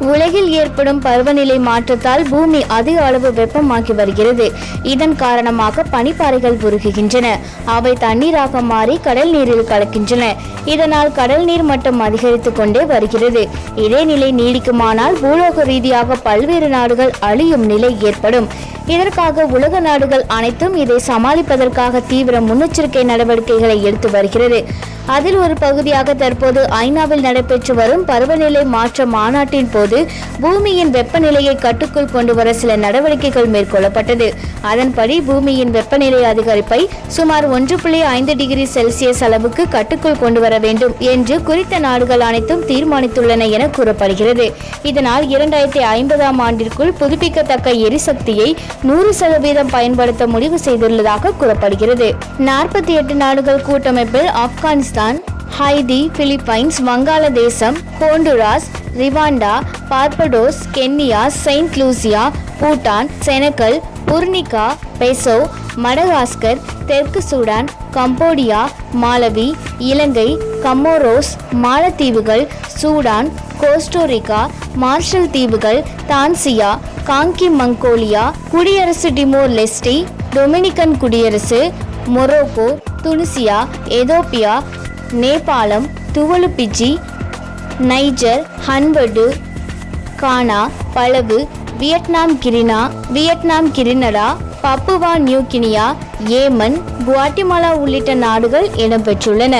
உலகில் ஏற்படும் பருவநிலை மாற்றத்தால் பூமி அதிக அளவு வெப்பமாகி வருகிறது. இதன் காரணமாக பனிப்பாறைகள் உருகுகின்றன. அவை தண்ணீராக மாறி கடல் நீரில் கலக்கின்றன. இதனால் கடல் நீர் மட்டம் அதிகரித்து கொண்டே வருகிறது. இதே நிலை நீடிக்குமானால் பூலோக ரீதியாக பல்வேறு நாடுகள் அழியும் நிலை ஏற்படும். இதற்காக உலக நாடுகள் அனைத்தும் இதை சமாளிப்பதற்காக தீவிர முன்னெச்சரிக்கை நடவடிக்கைகளை எடுத்து வருகிறது. அதில் ஒரு பகுதியாக தற்போது ஐநாவில் நடைபெற்று வரும் பருவநிலை மாற்ற மாநாட்டின் போது பூமியின் வெப்பநிலையை கட்டுக்குள் கொண்டு வர சில நடவடிக்கைகள் மேற்கொள்ளப்பட்டது. அதன்படி பூமியின் வெப்பநிலை அதிகரிப்பை சுமார் ஒன்று புள்ளி ஐந்து டிகிரி செல்சியஸ் அளவுக்கு கட்டுக்குள் கொண்டு வர வேண்டும் என்று குறித்த நாடுகள் அனைத்தும் தீர்மானித்துள்ளன என கூறப்படுகிறது. இதனால் இரண்டாயிரத்தி ஐம்பதாம் ஆண்டிற்குள் புதுப்பிக்கத்தக்க எரிசக்தியை நூறு சதவீதம் பயன்படுத்த முடிவு செய்துள்ளதாக கூறப்படுகிறது. நாற்பத்தி எட்டு நாடுகள் கூட்டமைப்பில் ஆப்கானிஸ்தான் ஹைதி பிலிப்பைன்ஸ் வங்காளதேசம் Honduras Rwanda Barbados Kenya Saint Lucia Bhutan Senegal Burkina Faso Madagascar தெற்கு சூடான் கம்போடியா மாலவி இலங்கை கமோரோஸ் மாலத்தீவுகள் சூடான் கோஸ்டோரிக்கா மார்ஷல் தீவுகள் தான்சியா காங்கி மங்கோலியா குடியரசு டிமோர் லெஸ்டி டொமினிக்கன் குடியரசு மொரோக்கோ துனிசியா எதோப்பியா நேபாளம் Tuvalu Fiji Niger ஹன்வடு Ghana Palau Vietnam கிரினா Vietnam Grenada Papua New Guinea Yemen Guatemala உள்ளிட்ட நாடுகள் இடம்பெற்றுள்ளன